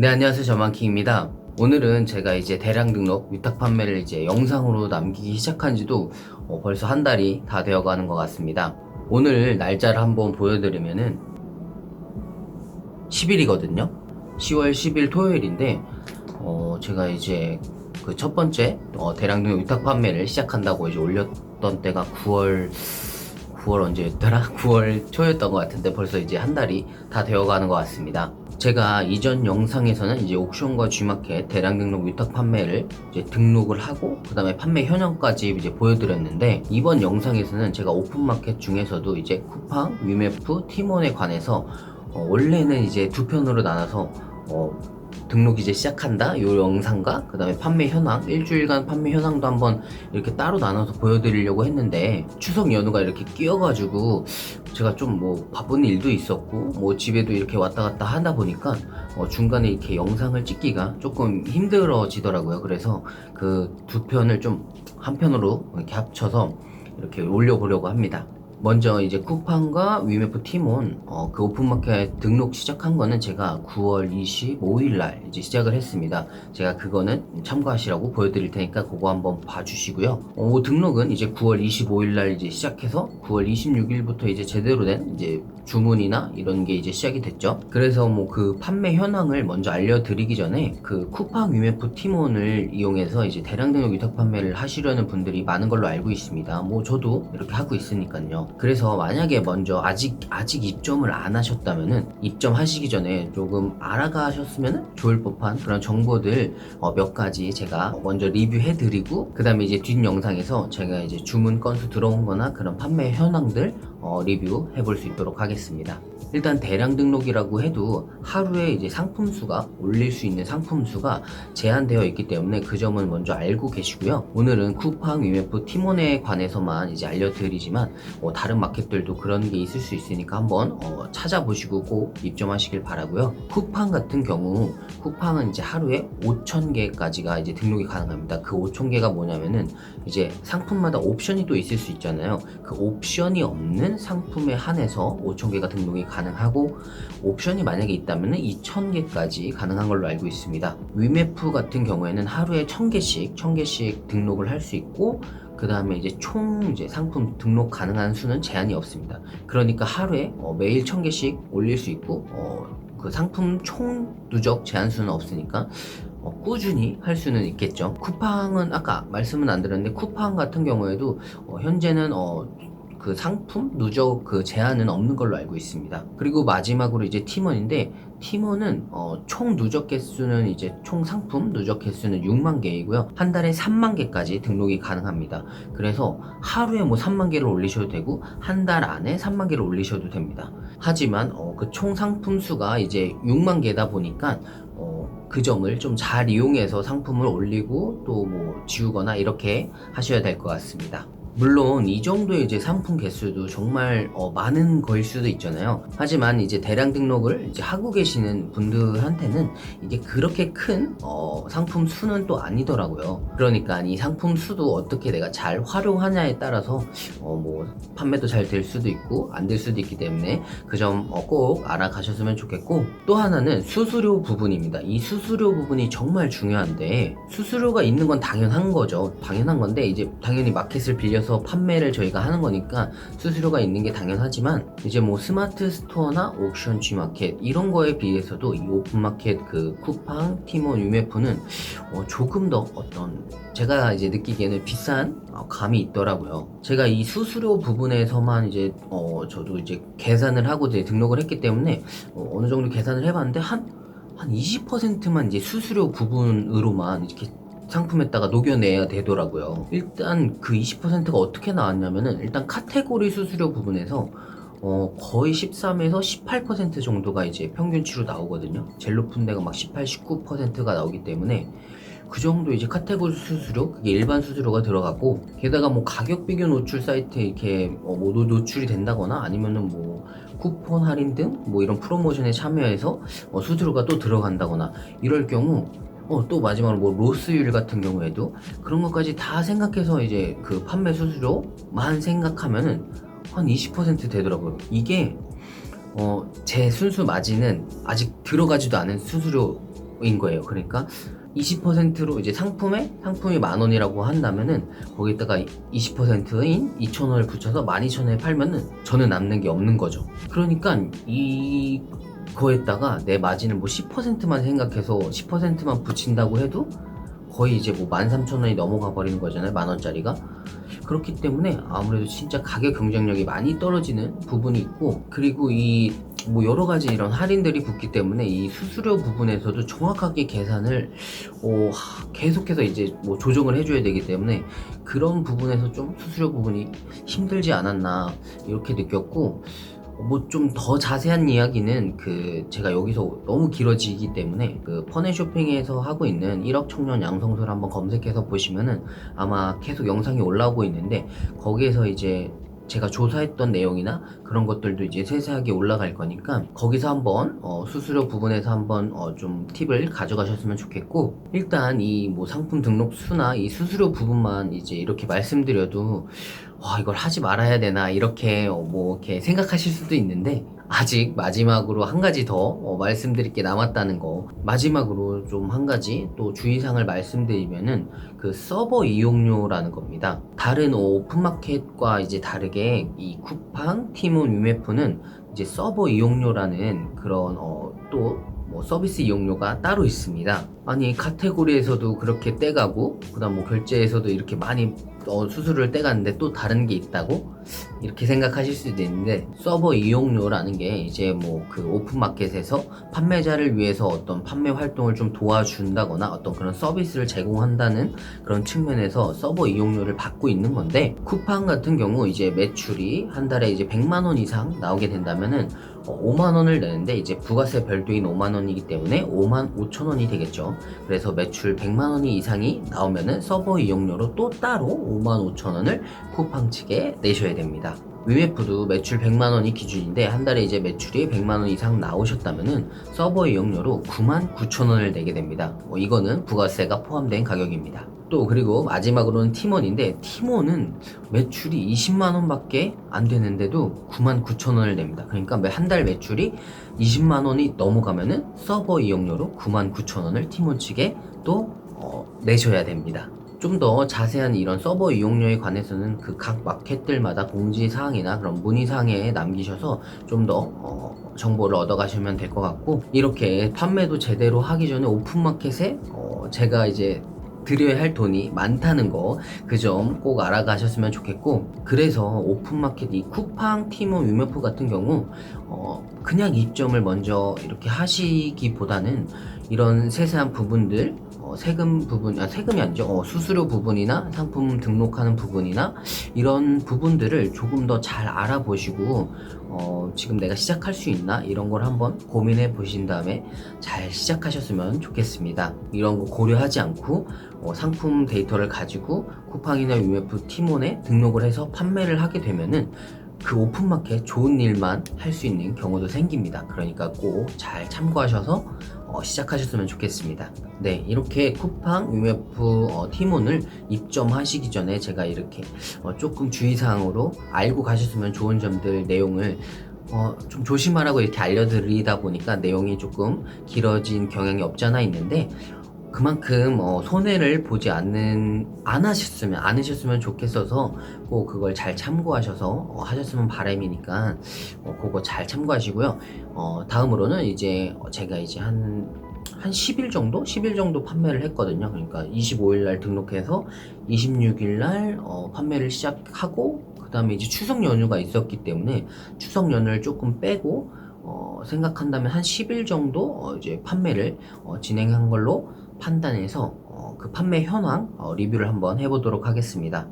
네 안녕하세요. 저만키입니다. 오늘은 제가 이제 대량 등록 위탁 판매를 이제 영상으로 남기기 시작한 지도 어, 벌써 한 달이 다 되어 가는 것 같습니다. 오늘 날짜를 한번 보여드리면은 10일이거든요. 10월 10일 토요일인데 어, 제가 이제 그 첫 번째 어, 대량 등록 위탁 판매를 시작한다고 이제 올렸던 때가 9월 9월 언제였더라? 9월 초였던 것 같은데 벌써 이제 한 달이 다 되어가는 것 같습니다. 제가 이전 영상에서는 이제 옥션과 G마켓 대량 등록 위탁 판매를 이제 등록을 하고 그 다음에 판매 현황까지 이제 보여드렸는데 이번 영상에서는 제가 오픈마켓 중에서도 이제 쿠팡, 위메프, 티몬에 관해서 어, 원래는 이제 두 편으로 나눠서 어, 등록 이제 시작한다? 요 영상과 그 다음에 판매 현황 일주일간 판매 현황도 한번 이렇게 따로 나눠서 보여드리려고 했는데 추석 연휴가 이렇게 끼어가지고 제가 좀 뭐 바쁜 일도 있었고 뭐 집에도 이렇게 왔다 갔다 하다 보니까 어 중간에 이렇게 영상을 찍기가 조금 힘들어지더라고요. 그래서 그 두 편을 좀 한 편으로 이렇게 합쳐서 이렇게 올려보려고 합니다 먼저 이제 쿠팡과 위메프 티몬 어, 그 오픈마켓 등록 시작한 거는 제가 9월 25일 날 이제 시작을 했습니다. 제가 그거는 참고하시라고 보여드릴 테니까 그거 한번 봐주시고요. 어, 등록은 이제 9월 25일 날 이제 시작해서 9월 26일부터 이제 제대로 된 이제 주문이나 이런 게 이제 시작이 됐죠. 그래서 뭐 그 판매 현황을 먼저 알려드리기 전에 그 쿠팡 위메프 티몬을 이용해서 이제 대량 등록 위탁 판매를 하시려는 분들이 많은 걸로 알고 있습니다. 뭐 저도 이렇게 하고 있으니까요. 그래서 만약에 먼저 아직 아직 입점을 안 하셨다면은 입점하시기 전에 조금 알아가셨으면 좋을 법한 그런 정보들 어, 몇 가지 제가 먼저 리뷰해드리고 그 다음에 이제 뒷 영상에서 제가 이제 주문 건수 들어온 거나 그런 판매 현황들 어, 리뷰 해 볼 수 있도록 하겠습니다. 일단 대량 등록이라고 해도 하루에 이제 상품 수가 올릴 수 있는 상품 수가 제한되어 있기 때문에 그 점은 먼저 알고 계시고요. 오늘은 쿠팡, 위메프, 티몬에 관해서만 이제 알려드리지만 어, 다른 마켓들도 그런 게 있을 수 있으니까 한번 어, 찾아보시고 꼭 입점하시길 바라고요. 쿠팡 같은 경우 쿠팡은 이제 하루에 5천 개까지가 이제 등록이 가능합니다. 그 5천 개가 뭐냐면은 이제 상품마다 옵션이 또 있을 수 있잖아요. 그 옵션이 없는 상품에 한해서 5천 개가 등록이 가능 하고 옵션이 만약에 있다면 2천 개까지 가능한 걸로 알고 있습니다. 위메프 같은 경우에는 하루에 1000개씩 1000개씩 등록을 할 수 있고 그 다음에 이제 총 이제 상품 등록 가능한 수는 제한이 없습니다. 그러니까 하루에 어, 매일 1000개씩 올릴 수 있고 어, 그 상품 총 누적 제한 수는 없으니까 어, 꾸준히 할 수는 있겠죠. 쿠팡은 아까 말씀은 안 드렸는데 쿠팡 같은 경우에도 어, 현재는 어, 그 상품 누적 그 제한은 없는 걸로 알고 있습니다. 그리고 마지막으로 이제 팀원인데 팀원은 어, 총 누적 개수는 이제 총 상품 누적 개수는 6만 개이고요. 한 달에 3만 개까지 등록이 가능합니다. 그래서 하루에 뭐 3만 개를 올리셔도 되고 한 달 안에 3만 개를 올리셔도 됩니다. 하지만 어, 그 총 상품 수가 이제 6만 개다 보니까 어, 그 점을 좀 잘 이용해서 상품을 올리고 또 뭐 지우거나 이렇게 하셔야 될 것 같습니다. 물론 이 정도의 이제 상품 개수도 정말 어, 많은 거일 수도 있잖아요. 하지만 이제 대량 등록을 이제 하고 계시는 분들한테는 이게 그렇게 큰 어, 상품 수는 또 아니더라고요. 그러니까 이 상품 수도 어떻게 내가 잘 활용하냐에 따라서 어, 뭐 판매도 잘 될 수도 있고 안 될 수도 있기 때문에 그점 어, 꼭 알아가셨으면 좋겠고 또 하나는 수수료 부분입니다. 이 수수료 부분이 정말 중요한데 수수료가 있는 건 당연한 거죠. 당연한 건데 이제 당연히 마켓을 빌려 서 판매를 저희가 하는 거니까 수수료가 있는 게 당연하지만 이제 뭐 스마트 스토어나 옥션 G마켓 이런 거에 비해서도 이 오픈마켓 그 쿠팡, 티몬, 유메프는 어, 조금 더 어떤 제가 이제 느끼기에는 비싼 어, 감이 있더라고요. 제가 이 수수료 부분에서만 이제 어, 저도 이제 계산을 하고 이제 등록을 했기 때문에 어, 어느 정도 계산을 해봤는데 한 한 20%만 이제 수수료 부분으로만 이렇게 상품에다가 녹여내야 되더라고요. 일단 그 20%가 어떻게 나왔냐면은 일단 카테고리 수수료 부분에서 어, 거의 13에서 18% 정도가 이제 평균치로 나오거든요. 제일 높은 데가 막 18, 19%가 나오기 때문에 그 정도 이제 카테고리 수수료, 그게 일반 수수료가 들어가고, 게다가 뭐 가격 비교 노출 사이트에 이렇게 어, 뭐 노- 노출이 된다거나 아니면은 뭐 쿠폰 할인 등 뭐 이런 프로모션에 참여해서 어, 수수료가 또 들어간다거나 이럴 경우 어, 또 마지막으로 뭐 로스율 같은 경우에도 그런 것까지 다 생각해서 이제 그 판매 수수료만 생각하면은 한 20% 되더라고요. 이게 어, 제 순수 마진은 아직 들어가지도 않은 수수료 20%인 거예요. 그러니까 20%로 이제 상품에 상품이 만 원이라고 한다면은 거기다가 20%인 2천 원을 붙여서 12,000원에 팔면은 저는 남는 게 없는 거죠. 그러니까 이 거에다가 내 마진을 뭐 10%만 생각해서 10%만 붙인다고 해도 거의 이제 뭐 13,000원이 넘어가 버리는 거잖아요. 만 원짜리가. 그렇기 때문에 아무래도 진짜 가격 경쟁력이 많이 떨어지는 부분이 있고 그리고 이 뭐 여러 가지 이런 할인들이 붙기 때문에 이 수수료 부분에서도 정확하게 계산을 어, 하, 계속해서 이제 뭐 조정을 해줘야 되기 때문에 그런 부분에서 좀 수수료 부분이 힘들지 않았나 이렇게 느꼈고 뭐 좀 더 자세한 이야기는 그 제가 여기서 너무 길어지기 때문에 그 퍼넷 쇼핑에서 하고 있는 1억 청년 양성소를 한번 검색해서 보시면은 아마 계속 영상이 올라오고 있는데 거기에서 이제 제가 조사했던 내용이나 그런 것들도 이제 세세하게 올라갈 거니까 거기서 한번 어, 수수료 부분에서 한번 어, 좀 팁을 가져가셨으면 좋겠고 일단 이 뭐 상품 등록 수나 이 수수료 부분만 이제 이렇게 말씀드려도 와 이걸 하지 말아야 되나 이렇게 어, 뭐 이렇게 생각하실 수도 있는데 아직 마지막으로 한 가지 더 어, 말씀드릴 게 남았다는 거 마지막으로 좀 한 가지 또 주의사항을 말씀드리면은 그 서버 이용료라는 겁니다 다른 오픈마켓과 이제 다르게 이 쿠팡, 티몬, 유메프는 이제 서버 이용료라는 그런 어, 또뭐 서비스 이용료가 따로 있습니다. 아니 카테고리에서도 그렇게 떼가고 그다음 뭐 결제에서도 이렇게 많이 어, 수수료를 떼갔는데 또 다른 게 있다고? 이렇게 생각하실 수도 있는데 서버 이용료라는 게 이제 뭐 그 오픈마켓에서 판매자를 위해서 어떤 판매 활동을 좀 도와준다거나 어떤 그런 서비스를 제공한다는 그런 측면에서 서버 이용료를 받고 있는 건데 쿠팡 같은 경우 이제 매출이 한 달에 이제 100만 원 이상 나오게 된다면은 어, 5만 원을 내는데 이제 부가세 별도인 5만 원이기 때문에 5만 5천 원이 되겠죠. 그래서 매출 100만 원이 이상이 나오면은 서버 이용료로 또 따로 5만 5천 원을 쿠팡 측에 내셔야 됩니다. 위메프도 매출 100만 원이 기준인데 한 달에 이제 매출이 100만 원 이상 나오셨다면은 서버 이용료로 9만 9천 원을 내게 됩니다. 뭐 이거는 부가세가 포함된 가격입니다. 또 그리고 마지막으로는 팀원인데 팀원은 매출이 20만 원밖에 안 되는데도 9만 9천 원을 냅니다. 그러니까 한 달 매출이 20만 원이 넘어가면은 서버 이용료로 9만 9천 원을 팀원 측에 또 어, 내셔야 됩니다. 좀 더 자세한 이런 서버 이용료에 관해서는 그 각 마켓들마다 공지 사항이나 그런 문의 사항에 남기셔서 좀더 어, 정보를 얻어가시면 될 것 같고 이렇게 판매도 제대로 하기 전에 오픈 마켓에 어, 제가 이제 드려야 할 돈이 많다는 거 그 점 꼭 알아가셨으면 좋겠고 그래서 오픈마켓 이 쿠팡, 티몬, 유메프 같은 경우 어 그냥 입점을 먼저 이렇게 하시기보다는 이런 세세한 부분들 어, 세금 부분, 아, 세금이 아니죠. 어, 수수료 부분이나 상품 등록하는 부분이나 이런 부분들을 조금 더 잘 알아보시고 어, 지금 내가 시작할 수 있나 이런 걸 한번 고민해 보신 다음에 잘 시작하셨으면 좋겠습니다. 이런 거 고려하지 않고 어, 상품 데이터를 가지고 쿠팡이나 UF 티몬에 등록을 해서 판매를 하게 되면은 그 오픈마켓 좋은 일만 할 수 있는 경우도 생깁니다. 그러니까 꼭 잘 참고하셔서 어, 시작하셨으면 좋겠습니다. 네, 이렇게 쿠팡, UMF 어, 티몬을 입점하시기 전에 제가 이렇게 어, 조금 주의사항으로 알고 가셨으면 좋은 점들 내용을 어, 좀 조심하라고 이렇게 알려드리다 보니까 내용이 조금 길어진 경향이 없잖아 있는데 그만큼 어, 손해를 보지 않는 안 하셨으면 안 하셨으면 좋겠어서 꼭 그걸 잘 참고하셔서 어, 하셨으면 바람이니까 어, 그거 잘 참고하시고요. 어, 다음으로는 이제 제가 이제 한한 10일 정도? 10일 정도 판매를 했거든요. 그러니까 25일 날 등록해서 26일 날 어, 판매를 시작하고 그 다음에 이제 추석 연휴가 있었기 때문에 추석 연휴를 조금 빼고 어, 생각한다면 한 10일 정도 어, 이제 판매를 어, 진행한 걸로 판단해서 어, 그 판매 현황 어, 리뷰를 한번 해보도록 하겠습니다.